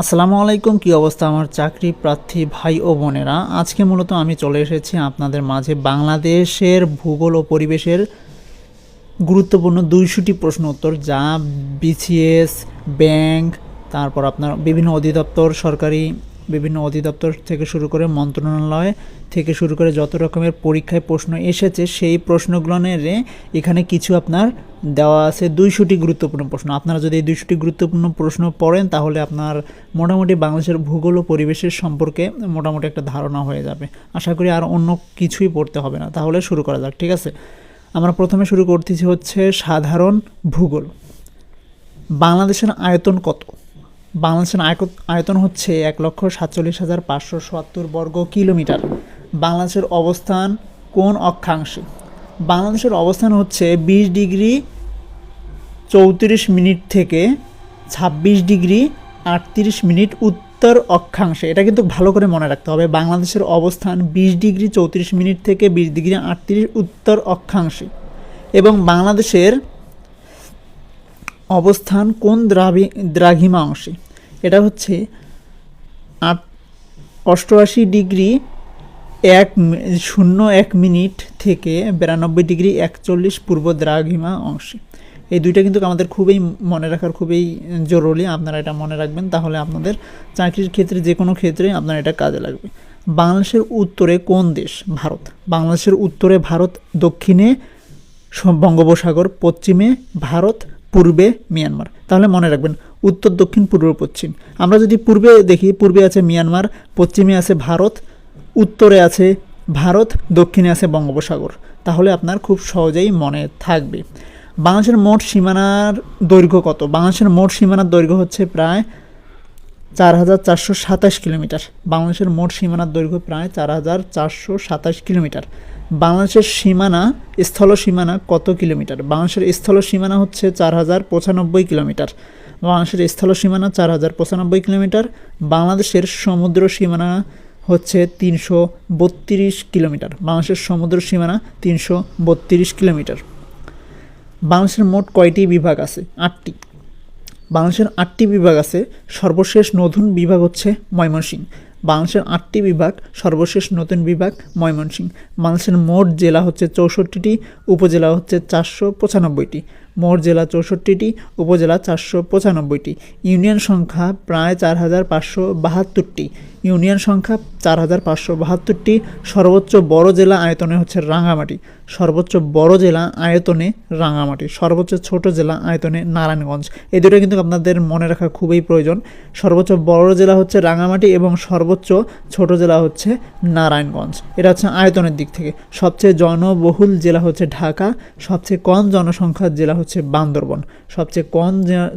আসসালামু আলাইকুম, কি অবস্থা আমার চাকরি প্রার্থী ভাই ও বোনেরা? আজকে মূলত আমি চলে এসেছি আপনাদের মাঝে বাংলাদেশের ভূগোল ও পরিবেশের গুরুত্বপূর্ণ দুইশোটি প্রশ্ন উত্তর, যা বিসিএস ব্যাংক তারপর আপনার বিভিন্ন অধিদপ্তর, সরকারি বিভিন্ন অধিদপ্তর থেকে শুরু করে মন্ত্রণালয় থেকে শুরু করে যত রকমের পরীক্ষায় প্রশ্ন এসেছে, সেই প্রশ্নগুলো এখানে কিছু আপনার দেওয়া আছে দুইশোটি গুরুত্বপূর্ণ প্রশ্ন। আপনারা যদি এই দুইশোটি গুরুত্বপূর্ণ প্রশ্ন পড়েন, তাহলে আপনার মোটামুটি বাংলাদেশের ভূগোল ও পরিবেশের সম্পর্কে মোটামুটি একটা ধারণা হয়ে যাবে। আশা করি আর অন্য কিছুই পড়তে হবে না। তাহলে শুরু করা যাক, ঠিক আছে? আমরা প্রথমে শুরু করতেছি হচ্ছে সাধারণ ভূগোল। বাংলাদেশের আয়তন কত? বাংলাদেশের আয়তন হচ্ছে এক লক্ষ সাতচল্লিশ হাজার পাঁচশো সত্তর বর্গ কিলোমিটার। বাংলাদেশের অবস্থান কোন অক্ষাংশে? বাংলাদেশের অবস্থান হচ্ছে বিশ ডিগ্রি চৌত্রিশ মিনিট থেকে ছাব্বিশ ডিগ্রি আটত্রিশ মিনিট উত্তর অক্ষাংশে। এটা কিন্তু ভালো করে মনে রাখতে হবে। বাংলাদেশের অবস্থান বিশ ডিগ্রি চৌত্রিশ মিনিট থেকে বিশ ডিগ্রি আটত্রিশ উত্তর অক্ষাংশে। এবং বাংলাদেশের অবস্থান কোন দ্রাবি দ্রাঘিমা অংশে এটা হচ্ছে আট অষ্টআশি ডিগ্রি এক শূন্য এক মিনিট থেকে বিরানব্বই ডিগ্রি একচল্লিশ পূর্ব দ্রাঘিমা অংশে এই দুইটা কিন্তু আমাদের খুবই মনে রাখার খুবই জরুরি, আপনারা এটা মনে রাখবেন, তাহলে আপনাদের চাকরির ক্ষেত্রে যে কোনো ক্ষেত্রে আপনার এটা কাজে লাগবে। বাংলাদেশের উত্তরে কোন দেশ? ভারত। বাংলাদেশের উত্তরে ভারত, দক্ষিণে বঙ্গোপসাগর, পশ্চিমে ভারত পূর্বে মিয়ানমার। তাহলে মনে রাখবেন, উত্তর, দক্ষিণ, পূর্ব, পশ্চিম। আমরা যদি পূর্বে দেখি, পূর্বে আছে মিয়ানমার, পশ্চিমে আছে ভারত, উত্তরে আছে ভারত, দক্ষিণে আছে বঙ্গোপসাগর। তাহলে আপনার খুব সহজেই মনে থাকবে। বাংলাদেশের মোট সীমানার দৈর্ঘ্য কত? বাংলাদেশের মোট সীমানার দৈর্ঘ্য হচ্ছে প্রায় চার হাজার চারশো সাতাশ কিলোমিটার। বাংলাদেশের মোট সীমানার দৈর্ঘ্য প্রায় চার হাজার চারশো সাতাশ কিলোমিটার। বাংলাদেশের সীমানা, স্থল সীমানা কত কিলোমিটার? বাংলাদেশের স্থল সীমানা হচ্ছে চার হাজার পঁচানব্বই কিলোমিটার। বাংলাদেশের স্থল সীমানা চার হাজার পঁচানব্বই কিলোমিটার। বাংলাদেশের সমুদ্র সীমানা হচ্ছে তিনশো বত্রিশ কিলোমিটার। বাংলাদেশের সমুদ্র সীমানা তিনশো বত্রিশ কিলোমিটার। বাংলাদেশের মোট কয়টি বিভাগ আছে? আটটি। বাংলাদেশের আটটি বিভাগ আছে। সর্বশেষ নতুন বিভাগ হচ্ছে ময়মনসিংহ। বাংলাদেশের আটটি বিভাগ, সর্বশেষ নতুন বিভাগ ময়মনসিংহ। বাংলাদেশের মোট জেলা হচ্ছে চৌষট্টিটি, উপজেলা হচ্ছে চারশো পঁচানব্বইটি। মোট জেলা চৌষট্টিটি, উপজেলা চারশো পঁচানব্বইটি। ইউনিয়ন সংখ্যা প্রায় চার হাজার পাঁচশো বাহাত্তরটি। ইউনিয়ন সংখ্যা চার হাজার পাঁচশো বাহাত্তরটি। সর্বোচ্চ বড় জেলা আয়তনে হচ্ছে রাঙামাটি সর্বোচ্চ বড় জেলা আয়তনে রাঙামাটি সর্বোচ্চ ছোট জেলা আয়তনে নারায়ণগঞ্জ। এই দুটো কিন্তু আপনাদের মনে রাখা খুবই প্রয়োজন। সর্বোচ্চ বড় জেলা হচ্ছে রাঙামাটি এবং সর্বোচ্চ ছোট জেলা হচ্ছে নারায়ণগঞ্জ। এটা হচ্ছে আয়তনের দিক থেকে। সবচেয়ে জনবহুল জেলা হচ্ছে ঢাকা। সবচেয়ে কম জনসংখ্যার জেলা হচ্ছে বান্দরবন। সবচেয়ে কম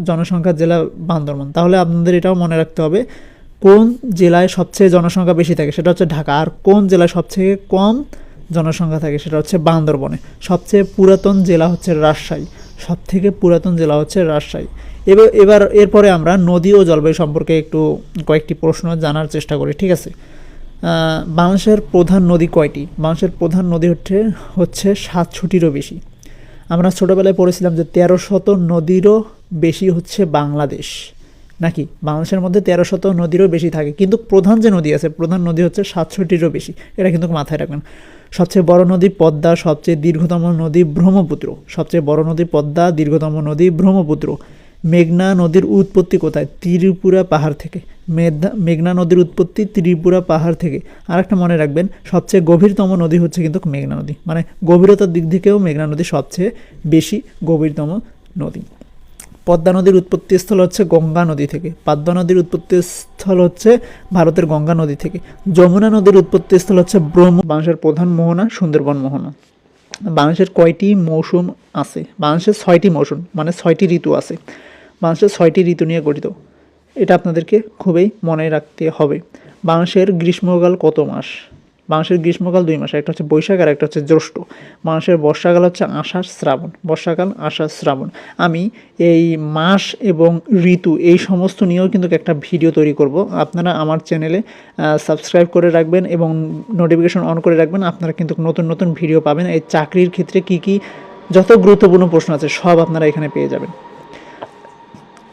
জনসংখ্যার জেলা বান্দরবন? তাহলে আপনাদের এটাও মনে রাখতে হবে, কোন জেলায় সবচেয়ে জনসংখ্যা বেশি থাকে? সেটা হচ্ছে ঢাকা। আর কোন জেলায় সবচেয়ে কম জনসংখ্যা থাকে? সেটা হচ্ছে বান্দরবনে। সবচেয়ে পুরাতন জেলা হচ্ছে রাজশাহী। সব থেকে পুরাতন জেলা হচ্ছে রাজশাহী। এবার এবার এরপরে আমরা নদী ও জলবায়ু সম্পর্কে একটু, কয়েকটি প্রশ্ন জানার চেষ্টা করি, ঠিক আছে? বাংলাদেশের প্রধান নদী কয়টি? বাংলাদেশের প্রধান নদী হচ্ছে হচ্ছে সাতশোটিরও বেশি। আমরা ছোটোবেলায় পড়েছিলাম যে তেরো শত নদীরও বেশি হচ্ছে বাংলাদেশ। নাকি? বাংলাদেশের মধ্যে তেরো শত নদীরও বেশি থাকে। কিন্তু প্রধান যে নদী আছে, প্রধান নদী হচ্ছে সাতষট্টিরও বেশি। এটা কিন্তু মাথায় রাখবেন। সবচেয়ে বড় নদী পদ্মা, সবচেয়ে দীর্ঘতম নদী ব্রহ্মপুত্র। সবচেয়ে বড় নদী পদ্মা, দীর্ঘতম নদী ব্রহ্মপুত্র। মেঘনা নদীর উৎপত্তি কোথায়? ত্রিপুরা পাহাড় থেকে। মেঘনা মেঘনা নদীর উৎপত্তি ত্রিপুরা পাহাড় থেকে। আর একটা মনে রাখবেন, সবচেয়ে গভীরতম নদী হচ্ছে কিন্তু মেঘনা নদী। মানে গভীরতার দিক থেকেও মেঘনা নদী সবচেয়ে বেশি গভীরতম নদী। পদ্মা নদীর উৎপত্তি স্থল হচ্ছে গঙ্গা নদী থেকে। পদ্মা নদীর উৎপত্তি স্থল হচ্ছে ভারতের গঙ্গা নদী থেকে। যমুনা নদীর উৎপত্তি স্থল হচ্ছে ব্রহ্ম, বাংলাদেশের প্রধান মোহনা, সুন্দরবন মোহনা। বাংলাদেশের কয়টি মৌসুম আছে? বাংলাদেশের ছয়টি মৌসুম মানে ছয়টি ঋতু আছে। বাংলাদেশের ছয়টি ঋতু নিয়ে গঠিত। এটা আপনাদেরকে খুবই মনে রাখতে হবে। বাংলাদেশের গ্রীষ্মকাল কত মাস? বাংলাদেশের গ্রীষ্মকাল দুই মাস, একটা হচ্ছে বৈশাখ আর একটা হচ্ছে জ্যৈষ্ঠ। মানুষের বর্ষাকাল হচ্ছে আষাঢ় শ্রাবণ। বর্ষাকাল, আষাঢ় শ্রাবণ। আমি এই মাস এবং ঋতু, এই সমস্ত নিয়েও কিন্তু একটা ভিডিও তৈরি করব। আপনারা আমার চ্যানেলে সাবস্ক্রাইব করে রাখবেন এবং নোটিফিকেশন অন করে রাখবেন। আপনারা কিন্তু নতুন নতুন ভিডিও পাবেন। এই চাকরির ক্ষেত্রে কি কি যত গুরুত্বপূর্ণ প্রশ্ন আছে, সব আপনারা এখানে পেয়ে যাবেন।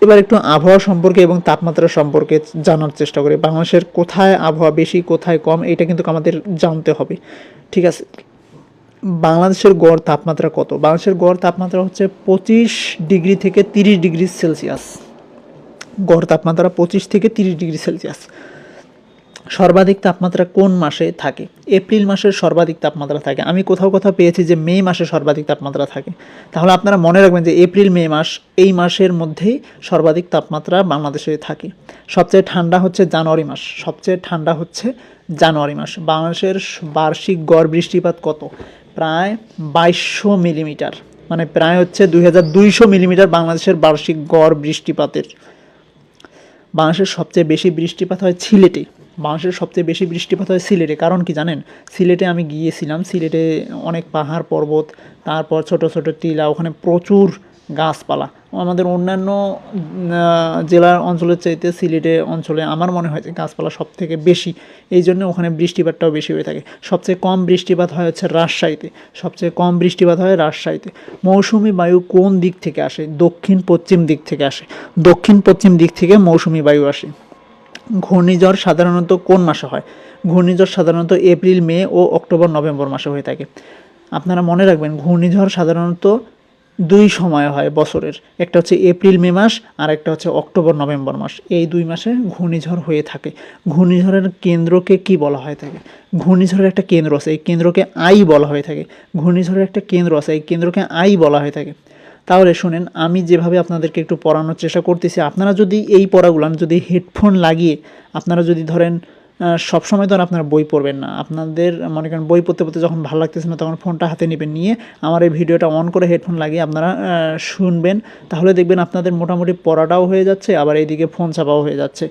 এবার একটু আবহাওয়া সম্পর্কে এবং তাপমাত্রা সম্পর্কে জানার চেষ্টা করি। বাংলাদেশের কোথায় আবহাওয়া বেশি, কোথায় কম এটা কিন্তু আমাদের জানতে হবে। ঠিক আছে? বাংলাদেশের গড় তাপমাত্রা কত? বাংলাদেশের গড় তাপমাত্রা হচ্ছে পঁচিশ ডিগ্রি থেকে তিরিশ ডিগ্রি সেলসিয়াস। গড় তাপমাত্রা পঁচিশ থেকে তিরিশ ডিগ্রি সেলসিয়াস। সর্বাধিক তাপমাত্রা কোন মাসে থাকে? এপ্রিল মাসের সর্বাধিক তাপমাত্রা থাকে। আমি কোথাও কোথাও পেয়েছি যে মে মাসে সর্বাধিক তাপমাত্রা থাকে। তাহলে আপনারা মনে রাখবেন যে এপ্রিল, মে মাস এই মাসের মধ্যেই সর্বাধিক তাপমাত্রা বাংলাদেশে থাকে। সবচেয়ে ঠান্ডা হচ্ছে জানুয়ারি মাস। সবচেয়ে ঠান্ডা হচ্ছে জানুয়ারি মাস। বাংলাদেশের বার্ষিক গড় বৃষ্টিপাত কত? প্রায় বাইশশো মিলিমিটার। মানে প্রায় হচ্ছে দুই হাজার দুইশো মিলিমিটার বাংলাদেশের বার্ষিক গড় বৃষ্টিপাতের। বাংলাদেশের সবচেয়ে বেশি বৃষ্টিপাত হয় সিলেটে বাংলাদেশের সবচেয়ে বেশি বৃষ্টিপাত হয় সিলেটে। কারণ কি জানেন? সিলেটে আমি গিয়েছিলাম, সিলেটে অনেক পাহাড়, পর্বত, তারপর ছোট ছোট টিলা, ওখানে প্রচুর গাছপালা। আমাদের অন্যান্য জেলার অঞ্চলের চাইতে সিলেটে অঞ্চলে আমার মনে হয় যে গাছপালা সব থেকে বেশি। এই জন্য ওখানে বৃষ্টিপাতটাও বেশি হয়ে থাকে। সবচেয়ে কম বৃষ্টিপাত হয় হচ্ছে রাজশাহীতে। সবচেয়ে কম বৃষ্টিপাত হয় রাজশাহীতে। মৌসুমি বায়ু কোন দিক থেকে আসে? দক্ষিণ পশ্চিম দিক থেকে আসে। দক্ষিণ পশ্চিম দিক থেকে মৌসুমি বায়ু আসে। ঘূর্ণিঝড় সাধারণত কোন মাসে হয়? ঘূর্ণিঝড় সাধারণত এপ্রিল, মে ও অক্টোবর, নভেম্বর মাসে হয়ে থাকে। আপনারা মনে রাখবেন, ঘূর্ণিঝড় সাধারণত দুই সময় হয় বছরের। একটা হচ্ছে এপ্রিল, মে মাস, আর একটা হচ্ছে অক্টোবর, নভেম্বর মাস। এই দুই মাসে ঘূর্ণিঝড় হয়ে থাকে। ঘূর্ণিঝড়ের কেন্দ্রকে কি বলা হয়ে থাকে? ঘূর্ণিঝড়ের একটা কেন্দ্র আছে। এই কেন্দ্রকে আই বলা হয়ে থাকে। ঘূর্ণিঝড়ের একটা কেন্দ্র আছে। এই কেন্দ্রকে আই বলা হয়ে থাকে। তাহলে শুনেন, আমি যেভাবে আপনাদেরকে একটু পড়ানোর চেষ্টা করতেছি, আপনারা যদি এই পড়াগুলো যদি হেডফোন লাগিয়ে, আপনারা যদি ধরেন সবসময় তো আর আপনারা বই পড়বেন না। আপনাদের, মনে করেন, বই পড়তে পড়তে যখন ভালো লাগতেছে না, তখন ফোনটা হাতে নেবেন, নিয়ে আমার এই ভিডিওটা অন করে হেডফোন লাগিয়ে আপনারা শুনবেন। তাহলে দেখবেন আপনাদের মোটামুটি পড়াটাও হয়ে যাচ্ছে, আবার এইদিকে ফোন চাপাও হয়ে যাচ্ছে।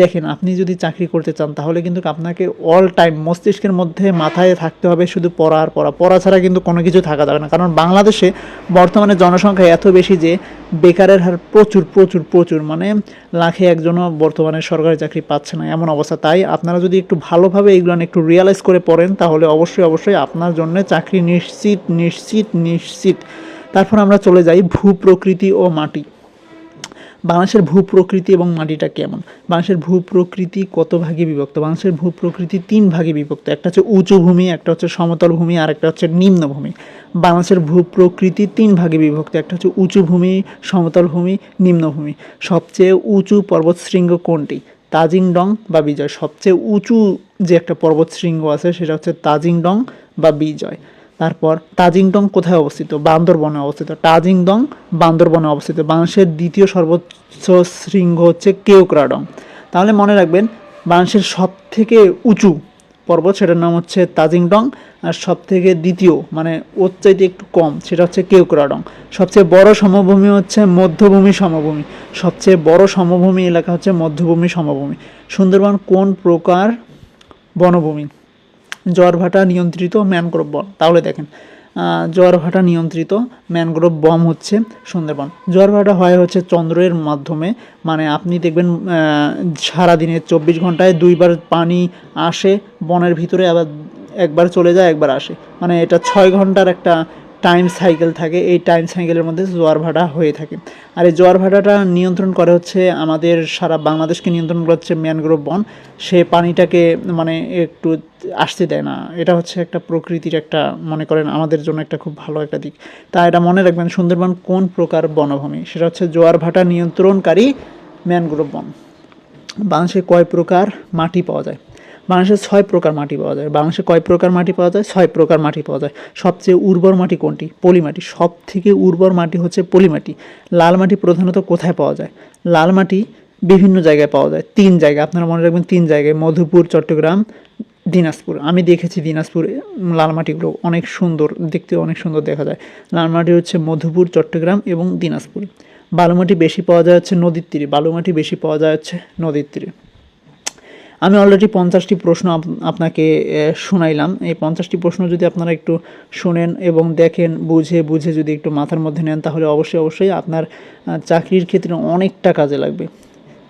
দেখেন, আপনি যদি চাকরি করতে চান, তাহলে কিন্তু আপনাকে অল টাইম মস্তিষ্কের মধ্যে মাথায় থাকতে হবে শুধু পড়া আর পড়া। পড়া ছাড়া কিন্তু কোনো কিছু থাকা যাবে না। কারণ বাংলাদেশে বর্তমানে জনসংখ্যা এত বেশি যে বেকারের হার প্রচুর প্রচুর প্রচুর। মানে লাখে একজনও বর্তমানে সরকারি চাকরি পাচ্ছে না, এমন অবস্থা তাই আপনারা যদি একটু ভালোভাবে এইগুলো একটু রিয়ালাইজ করে পড়েন, তাহলে অবশ্যই অবশ্যই আপনার জন্য চাকরি নিশ্চিত নিশ্চিত নিশ্চিত। তারপর আমরা চলে যাই ভূ প্রকৃতি ও মাটি। বাংলাদেশের ভূ প্রকৃতি এবং মাটিটা কেমন? বাংলাদেশের ভূ প্রকৃতি কত ভাগে বিভক্ত? বাংলাদেশের ভূ প্রকৃতি তিন ভাগে বিভক্ত। একটা হচ্ছে উঁচু ভূমি, একটা হচ্ছে সমতল ভূমি, আর একটা হচ্ছে নিম্নভূমি বাংলাদেশের ভূ প্রকৃতি তিন ভাগে বিভক্ত। একটা হচ্ছে উঁচু ভূমি, সমতল ভূমি নিম্নভূমি সবচেয়ে উঁচু পর্বতশৃঙ্গ কোনটি? তাজিংডং বা বিজয়। সবচেয়ে উঁচু যে একটা পর্বত শৃঙ্গ আছে, সেটা হচ্ছে তাজিংডং বা বিজয়। তারপর তাজিংডং কোথায় অবস্থিত? বান্দরবনে অবস্থিত। তাজিংডং বান্দরবনে অবস্থিত। বাংলাদেশের দ্বিতীয় সর্বোচ্চ শৃঙ্গ হচ্ছে কেওক্রাডং। তাহলে মনে রাখবেন, বাংলাদেশের সব থেকে উঁচু পর্বত সেটার নাম হচ্ছে তাজিংডং আর সব থেকে দ্বিতীয় মানে ওর চাইতে একটু কম, সেটা হচ্ছে কেওক্রাডং সবচেয়ে বড় সমভূমি হচ্ছে মধ্যভূমি সমভূমি। সবচেয়ে বড় সমভূমি এলাকা হচ্ছে মধ্যভূমি সমভূমি। সুন্দরবন কোন প্রকার বনভূমি? জোয়ারভাটা নিয়ন্ত্রিত ম্যানগ্রোভ বন। তাহলে দেখেন জোয়ারভাটা নিয়ন্ত্রিত ম্যানগ্রোভ বম হচ্ছে সুন্দরবন। জোয়ারভাটা হয় হচ্ছে চন্দ্রের মাধ্যমে মানে আপনি দেখবেন সারাদিনে চব্বিশ ঘন্টায় দুইবার পানি আসে, বনের ভিতরে আবার একবার চলে যায়, একবার আসে। মানে এটা ছয় ঘণ্টার একটা টাইম সাইকেল থাকে, এই টাইম সাইকেলের মধ্যে জোয়ার ভাটা হয়ে থাকে। আর এই জোয়ার ভাটাটা নিয়ন্ত্রণ করে হচ্ছে আমাদের সারা বাংলাদেশকে নিয়ন্ত্রণ করে হচ্ছে ম্যানগ্রোভ বন। সে পানিটাকে মানে একটু আসতে দেয় না। এটা হচ্ছে একটা প্রকৃতির একটা, মনে করেন, আমাদের জন্য একটা খুব ভালো একটা দিক। তা এটা মনে রাখবেন, সুন্দরবন কোন প্রকার বনভূমি? সেটা হচ্ছে জোয়ার ভাটা নিয়ন্ত্রণকারী ম্যানগ্রোভ বন। বাংলাদেশে কয় প্রকার মাটি পাওয়া যায়? বাংলাদেশে ছয় প্রকার মাটি পাওয়া যায়। বাংলাদেশে কয় প্রকার মাটি পাওয়া যায়? ছয় প্রকার মাটি পাওয়া যায়। সবচেয়ে উর্বর মাটি কোনটি? পলি মাটি সব থেকে উর্বর মাটি হচ্ছে পলি মাটি লাল মাটি প্রধানত কোথায় পাওয়া যায়? লাল মাটি বিভিন্ন জায়গায় পাওয়া যায়। তিন জায়গায়। আপনারা মনে রাখবেন তিন জায়গায়। মধুপুর চট্টগ্রাম দিনাজপুর। আমি দেখেছি দিনাজপুরে উম, লাল মাটিগুলো অনেক সুন্দর দেখতে অনেক সুন্দর দেখা যায়। লাল মাটি হচ্ছে মধুপুর চট্টগ্রাম এবং দিনাজপুর। বালুমাটি বেশি পাওয়া যায় হচ্ছে নদীর তীরে। বালুমাটি বেশি পাওয়া যায় নদীর তীরে। আমি অলরেডি পঞ্চাশটি প্রশ্ন আপনাকে শোনাইলাম। এই পঞ্চাশটি প্রশ্ন যদি আপনারা একটু শোনেন এবং দেখেন, বুঝে বুঝে যদি একটু মাথার মধ্যে নেন, তাহলে অবশ্যই অবশ্যই আপনার চাকরির ক্ষেত্রে অনেকটা কাজে লাগবে।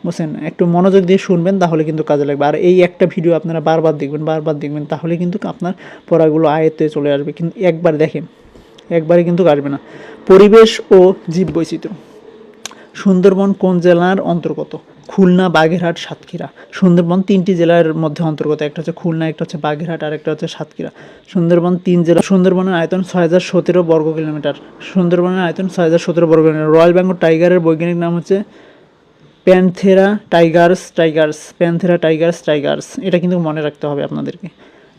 বুঝছেন? একটু মনোযোগ দিয়ে শুনবেন, তাহলে কিন্তু কাজে লাগবে। আর এই একটা ভিডিও আপনারা বারবার দেখবেন বারবার দেখবেন, তাহলে কিন্তু আপনার পড়াগুলো আয়ত্তে চলে আসবে। কিন্তু একবার দেখেন একবারে কিন্তু আসবে না। পরিবেশ ও জীববৈচিত্র্য। সুন্দরবন কোন জেলার অন্তর্গত? খুলনা, বাগেরহাট, সাতক্ষীরা। সুন্দরবন তিনটি জেলার মধ্যে অন্তর্গত। একটা হচ্ছে খুলনা, একটা হচ্ছে বাগেরহাট, আর একটা হচ্ছে সাতক্ষীরা। সুন্দরবন তিন জেলা। সুন্দরবনের আয়তন ছয় হাজার সতেরো বর্গ কিলোমিটার। সুন্দরবনের আয়তন ছয় হাজার সতেরো বর্গ কিলোমিটার। রয়্যাল বেঙ্গল টাইগারের বৈজ্ঞানিক নাম হচ্ছে Panthera tigris tigris, Panthera tigris tigris. এটা কিন্তু মনে রাখতে হবে আপনাদেরকে।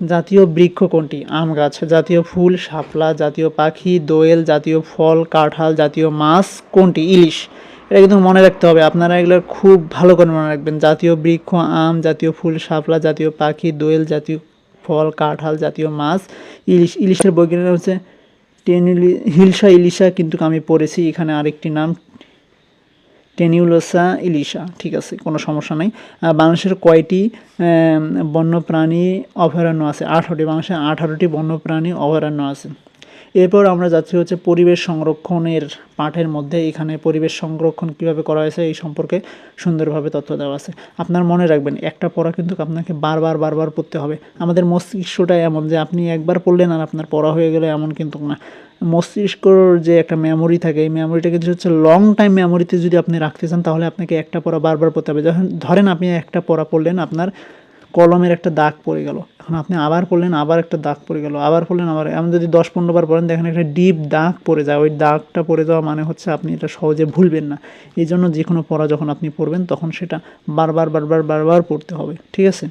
জাতীয় বৃক্ষ কোনটি? আম গাছ। জাতীয় ফুল, শাপলা, জাতীয় পাখি, দোয়েল, জাতীয় ফল, কাঁঠাল, জাতীয় মাছ কোনটি? ইলিশ। এটা কিন্তু মনে রাখতে হবে। আপনারা এগুলো খুব ভালো করে মনে রাখবেন। জাতীয় বৃক্ষ, আম, জাতীয় ফুল, শাপলা, জাতীয় পাখি, দোয়েল, জাতীয় ফল, কাঁঠাল, জাতীয় মাছ, ইলিশ, ইলিশের বৈজ্ঞানিক হচ্ছে। টেনিলি হিলসা ইলিশা কিন্তু আমি পড়েছি। এখানে আরেকটি নাম, টেনিউলোসা ইলিশা। ঠিক আছে, কোনো সমস্যা নাই। বাংলাদেশের কয়টি বন্যপ্রাণী অভয়ারণ্য আছে? আঠারোটি। বাংলাদেশে আঠারোটি বন্যপ্রাণী অভয়ারণ্য আছে। এরপর আমরা যাচ্ছি হচ্ছে পরিবেশ সংরক্ষণের পাঠের মধ্যে। এখানে পরিবেশ সংরক্ষণ কীভাবে করা হয়েছে এই সম্পর্কে সুন্দরভাবে তথ্য দেওয়া আছে। আপনার মনে রাখবেন, একটা পড়া কিন্তু আপনাকে বারবার বারবার পড়তে হবে। আমাদের মস্তিষ্কটা এমন যে আপনি একবার পড়লেন আর আপনার পড়া হয়ে গেলে এমন কিন্তু না। মস্তিষ্কর যে একটা মেমোরি থাকে, এই মেমোরিটাকে যদি হচ্ছে লং টাইম মেমোরিতে যদি আপনি রাখতে চান, তাহলে আপনাকে একটা পড়া বারবার পড়তে হবে। যখন ধরেন আপনি একটা পড়া পড়লেন, আপনার কলমের একটা দাগ পড়ে গেল। এখন আপনি আবার পড়লেন, আবার একটা দাগ পড়ে গেল, আবার পড়লেন, আবার এমন যদি দশ পনেরো বার পড়েন, দেখেন একটা ডিপ দাগ পড়ে যায়। ওই দাগটা পড়ে যাওয়া মানে হচ্ছে আপনি এটা সহজে ভুলবেন না। এই জন্য যে কোনো পড়া যখন আপনি পড়বেন, তখন সেটা বারবার বারবার বারবার পড়তে হবে, ঠিক আছে?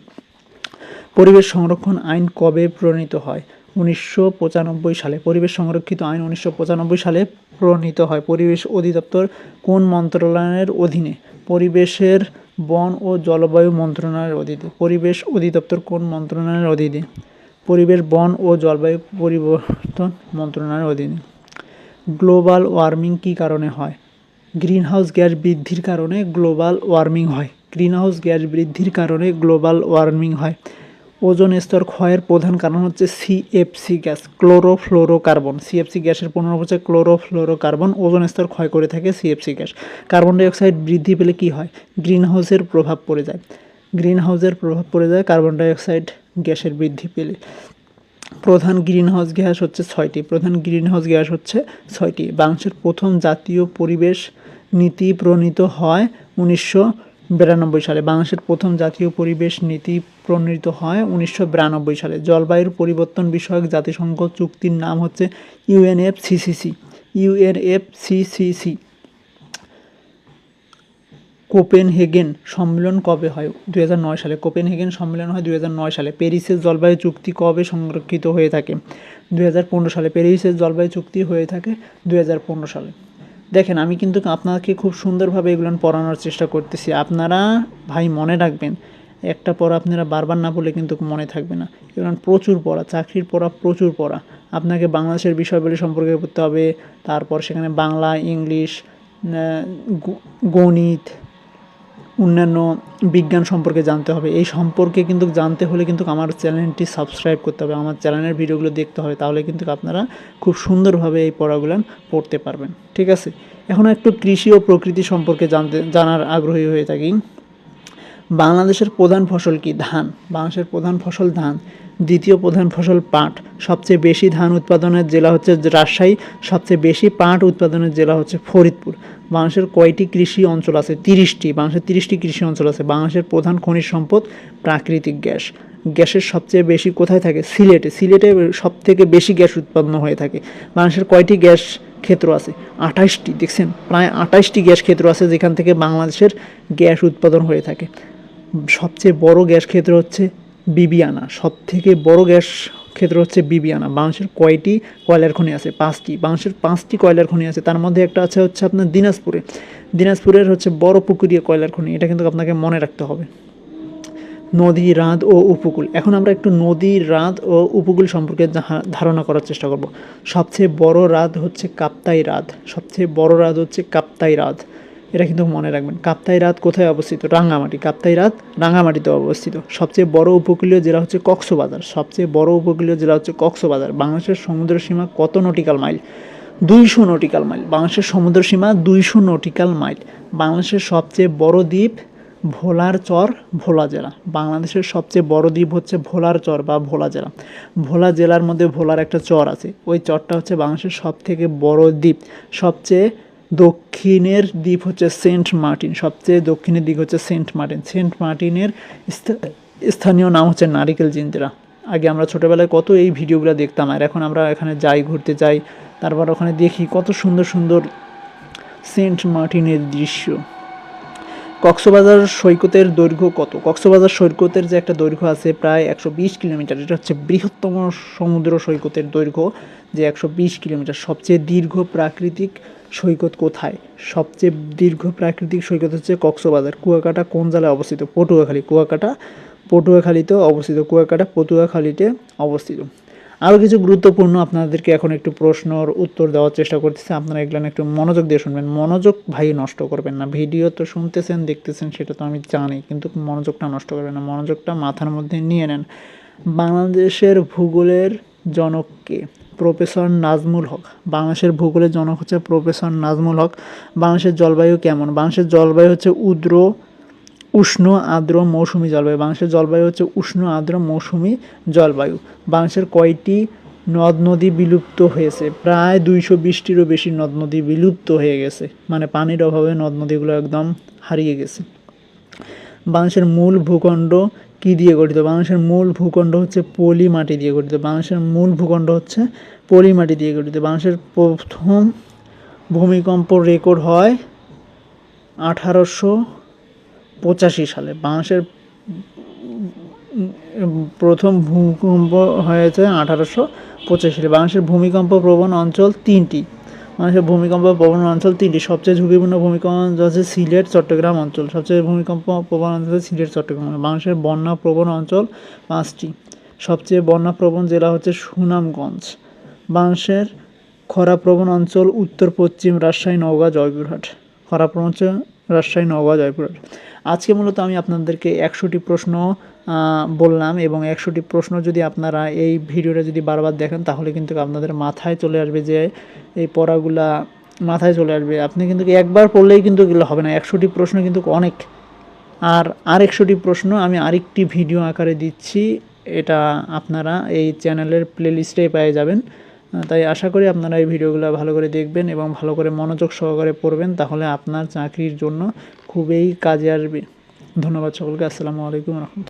পরিবেশ সংরক্ষণ আইন কবে প্রণীত হয়? উনিশশো পঁচানব্বই সালে। পরিবেশ সংরক্ষিত আইন উনিশশো পঁচানব্বই সালে প্রণীত হয়। পরিবেশ অধিদপ্তর কোন মন্ত্রণালয়ের অধীনে? পরিবেশের বন ও জলবায়ু মন্ত্রণালয়ের অধীনে। পরিবেশ অধিদপ্তর কোন মন্ত্রণালয়ের অধীনে? পরিবেশ, বন ও জলবায়ু পরিবর্তন মন্ত্রণালয়ের অধীনে। গ্লোবাল ওয়ার্মিং কী কারণে হয়? গ্রিনহাউস গ্যাস বৃদ্ধির কারণে গ্লোবাল ওয়ার্মিং হয়। গ্রিনহাউস গ্যাস বৃদ্ধির কারণে গ্লোবাল ওয়ার্মিং হয়। ওজোন স্তর ক্ষয়ের প্রধান কারণ হচ্ছে সিএফসি গ্যাস ক্লোরোফ্লোরোকার্বন সিএফসি গ্যাসের পনেরো হচ্ছে ক্লোরোফ্লোরোকার্বন ওজোন স্তর ক্ষয় করে থাকে সিএফসি গ্যাস কার্বন ডাইঅক্সাইড বৃদ্ধি পেলে কি হয়? গ্রিনহাউসের প্রভাব পড়ে যায়। গ্রিনহাউসের প্রভাব পড়ে যায় কার্বন ডাইঅক্সাইড গ্যাসের বৃদ্ধি পেলে। প্রধান গ্রিনহাউস গ্যাস হচ্ছে ছয়টি। প্রধান গ্রিনহাউস গ্যাস হচ্ছে ছয়টি। বাংলাদেশের প্রথম জাতীয় পরিবেশ নীতি প্রণীত হয় উনিশশো বিরানব্বই সালে বাংলাদেশের প্রথম জাতীয় পরিবেশ নীতি প্রণীত হয় উনিশশো বিরানব্বই সালে। জলবায়ুর পরিবর্তন বিষয়ক জাতিসংঘ চুক্তির নাম হচ্ছে ইউএনএফসিসিসি। ইউএনএফসিসিসি। কোপেনহেগেন সম্মেলন কবে হয়? দুই হাজার নয় সালে। কোপেনহেগেন সম্মেলন হয় দুই হাজার নয় সালে। প্যারিসের জলবায়ু চুক্তি কবে সংরক্ষিত হয়ে থাকে? দুই হাজার পনেরো সালে। প্যারিসের জলবায়ু চুক্তি হয়ে থাকে দুই হাজার পনেরো সালে। দেখেন, আমি কিন্তু আপনাকে খুব সুন্দরভাবে এগুলো পড়ানোর চেষ্টা করতেছি। আপনারা ভাই মনে রাখবেন, একটা পড়া আপনারা বারবার না বলে কিন্তু মনে থাকবে না। এগুলো প্রচুর পড়া, চাকরির পড়া প্রচুর পড়া। আপনাকে বাংলাদেশের বিষয়গুলি সম্পর্কে পড়তে হবে, তারপর সেখানে বাংলা, ইংলিশ গণিত অন্যান্য বিজ্ঞান সম্পর্কে জানতে হবে। এই সম্পর্কে কিন্তু জানতে হলে কিন্তু আমার চ্যানেলটি সাবস্ক্রাইব করতে হবে। আমার চ্যানেলের ভিডিওগুলো দেখতে হবে, তাহলে কিন্তু আপনারা খুব সুন্দরভাবে এই পড়াগুলো পড়তে পারবেন। ঠিক আছে? এখন একটু কৃষি ও প্রকৃতি সম্পর্কে জানতে, জানার আগ্রহী হয়ে থাকি। বাংলাদেশের প্রধান ফসল কি? ধান। বাংলাদেশের প্রধান ফসল ধান। দ্বিতীয় প্রধান ফসল পাট। সবচেয়ে বেশি ধান উৎপাদনের জেলা হচ্ছে রাজশাহী। সবচেয়ে বেশি পাট উৎপাদনের জেলা হচ্ছে ফরিদপুর। বাংলাদেশের কয়টি কৃষি অঞ্চল আছে? তিরিশটি। বাংলাদেশের তিরিশটি কৃষি অঞ্চল আছে। বাংলাদেশের প্রধান খনিজ সম্পদ প্রাকৃতিক গ্যাস। গ্যাসের সবচেয়ে বেশি কোথায় থাকে? সিলেটে। সিলেটে সব থেকে বেশি গ্যাস উৎপন্ন হয়ে থাকে। বাংলাদেশের কয়টি গ্যাস ক্ষেত্র আছে? আঠাশটি। দেখছেন? প্রায় আঠাশটি গ্যাস ক্ষেত্র আছে যেখান থেকে বাংলাদেশের গ্যাস উৎপাদন হয়ে থাকে। সবচেয়ে বড় গ্যাস ক্ষেত্র হচ্ছে বিবিয়ানা। সব থেকে বড় গ্যাস ক্ষেত্র হচ্ছে বিবিয়ানা। বাংলাদেশের কয়টি কয়লার খনি আছে? পাঁচটি। বাংলাদেশের পাঁচটি কয়লার খনি আছে। তার মধ্যে একটা আছে হচ্ছে আপনার দিনাজপুরে। দিনাজপুরের হচ্ছে বড় পুকুরিয়া কয়লার খনি। এটা কিন্তু আপনাকে মনে রাখতে হবে। নদী রাঁধ ও উপকূল। এখন আমরা একটু নদী রাঁধ ও উপকূল সম্পর্কে ধারণা করার চেষ্টা করব। সবচেয়ে বড় রাত হচ্ছে কাপ্তাই রাত সবচেয়ে বড় রাত হচ্ছে কাপ্তাই রাত এটা কিন্তু মনে রাখবেন। কাপ্তাই রাত কোথায় অবস্থিত? রাঙ্গামাটি। কাপ্তাই রাত রাঙ্গামাটিতে অবস্থিত। সবচেয়ে বড় উপকূলীয় জেলা হচ্ছে কক্সবাজার। সবচেয়ে বড় উপকূলীয় জেলা হচ্ছে কক্সবাজার। বাংলাদেশের সমুদ্র সীমা কত নটিক্যাল মাইল দুইশো নটিক্যাল মাইল বাংলাদেশের সমুদ্র সীমা দুইশো নটিক্যাল মাইল বাংলাদেশের সবচেয়ে বড় দ্বীপ ভোলার চর, ভোলা জেলা। বাংলাদেশের সবচেয়ে বড় দ্বীপ হচ্ছে ভোলার চর বা ভোলা জেলা। ভোলা জেলার মধ্যে ভোলার একটা চর আছে। ওই চরটা হচ্ছে বাংলাদেশের সব থেকে বড় দ্বীপ। সবচেয়ে দক্ষিণের দ্বীপ হচ্ছে সেন্ট মার্টিন। সবচেয়ে দক্ষিণের দিক হচ্ছে সেন্ট মার্টিন। সেন্ট মার্টিনের স্থানীয় নাম হচ্ছে নারিকেল জিঞ্জরা আগে আমরা ছোটোবেলায় কত এই ভিডিওগুলো দেখতাম, আর এখন আমরা এখানে যাই, ঘুরতে যাই, তারপর ওখানে দেখি কত সুন্দর সুন্দর সেন্ট মার্টিনের দৃশ্য। কক্সবাজার সৈকতের দৈর্ঘ্য কত? কক্সবাজার সৈকতের যে একটা দৈর্ঘ্য আছে প্রায় একশো বিশ কিলোমিটার, এটা হচ্ছে বৃহত্তম সমুদ্র সৈকতের দৈর্ঘ্য, যে একশো বিশ কিলোমিটার। সবচেয়ে দীর্ঘ প্রাকৃতিক সৈকত কোথায়? সবচেয়ে দীর্ঘ প্রাকৃতিক সৈকত হচ্ছে কক্সবাজার। কুয়াকাটা কোন জেলায় অবস্থিত? পটুয়াখালী। কুয়াকাটা, পটুয়াখালীতে অবস্থিত। কুয়াকাটা, পটুয়াখালীতে অবস্থিত। আরও কিছু গুরুত্বপূর্ণ আপনাদেরকে এখন একটু প্রশ্নর উত্তর দেওয়ার চেষ্টা করতেছি। আপনারা এগুলো একটু মনোযোগ দিয়ে শুনবেন। মনোযোগ ভাই নষ্ট করবেন না। ভিডিও তো শুনতেছেন, দেখতেছেন, সেটা তো আমি জানি, কিন্তু মনোযোগটা নষ্ট করবেন না। মনোযোগটা মাথার মধ্যে নিয়ে নেন। বাংলাদেশের ভূগোলের জনককে প্রফেসর নাজমুল হক। বাংলাদেশের ভূগোলের জনক হচ্ছে প্রফেসর নাজমুল হক। বাংলাদেশের জলবায়ু কেমন? বাংলাদেশের জলবায়ু হচ্ছে উদ্র উষ্ণ আর্দ্র মৌসুমি জলবায়ু। বাংলাদেশের জলবায়ু হচ্ছে উষ্ণ আর্দ্র মৌসুমি জলবায়ু। বাংলাদেশের কয়টি নদ নদী বিলুপ্ত হয়েছে? প্রায় দুইশো বিশটিরও বেশি নদ নদী বিলুপ্ত হয়ে গেছে। মানে পানির অভাবে নদ নদীগুলো একদম হারিয়ে গেছে। বাংলাদেশের মূল ভূখণ্ড কি দিয়ে গঠিত? বাংলাদেশের মূল ভূখণ্ড হচ্ছে পলি মাটি দিয়ে গঠিত। বাংলাদেশের মূল ভূখণ্ড হচ্ছে পলি মাটি দিয়ে গঠিত। বাংলাদেশের প্রথম ভূমিকম্প রেকর্ড হয় আঠারোশো পঁচাশি সালে। বাংলাদেশের প্রথম ভূমিকম্প হয়েছে আঠারোশো পঁচাশি সালে। বাংলাদেশের ভূমিকম্প প্রবণ অঞ্চল তিনটি। বাংলাদেশের ভূমিকম্প প্রবণ অঞ্চল তিনটি। সবচেয়ে ঝুঁকিপূর্ণ ভূমিকম্প অঞ্চল হচ্ছে সিলেট, চট্টগ্রাম অঞ্চল। সবচেয়ে ভূমিকম্প প্রবণ অঞ্চল হচ্ছে সিলেট, চট্টগ্রাম বাংলাদেশের বন্যা প্রবণ অঞ্চল পাঁচটি। সবচেয়ে বন্যা প্রবণ জেলা হচ্ছে সুনামগঞ্জ। বাংলাদেশের খরাপ্রবণ অঞ্চল উত্তর পশ্চিম রাজশাহী, নওগাঁ, জয়পুরহাট। খরাপ্রবণ রাজশাহী, নওগাঁ, জয়পুরহাট। আজকে মূলত আমি আপনাদেরকে একশোটি প্রশ্ন বললাম এবং একশোটি প্রশ্ন যদি আপনারা এই ভিডিওটা যদি বারবার দেখেন, তাহলে কিন্তু আপনাদের মাথায় চলে আসবে যে এই পড়াগুলা মাথায় চলে আসবে। আপনি কিন্তু একবার পড়লেই কিন্তু এগুলো হবে না। একশোটি প্রশ্ন কিন্তু অনেক। আর আর একশোটি প্রশ্ন আমি আরেকটি ভিডিও আকারে দিচ্ছি। এটা আপনারা এই চ্যানেলের প্লেলিস্টে পেয়ে যাবেন। তাই আশা করি আপনারা এই ভিডিওগুলো ভালো করে দেখবেন এবং ভালো করে মনোযোগ সহকারে পড়বেন, তাহলে আপনার চাকরির জন্য খুবই কাজে আসবে। ধন্যবাদ সকলকে, আসসালামু আলাইকুম রহমতুল্লাহ।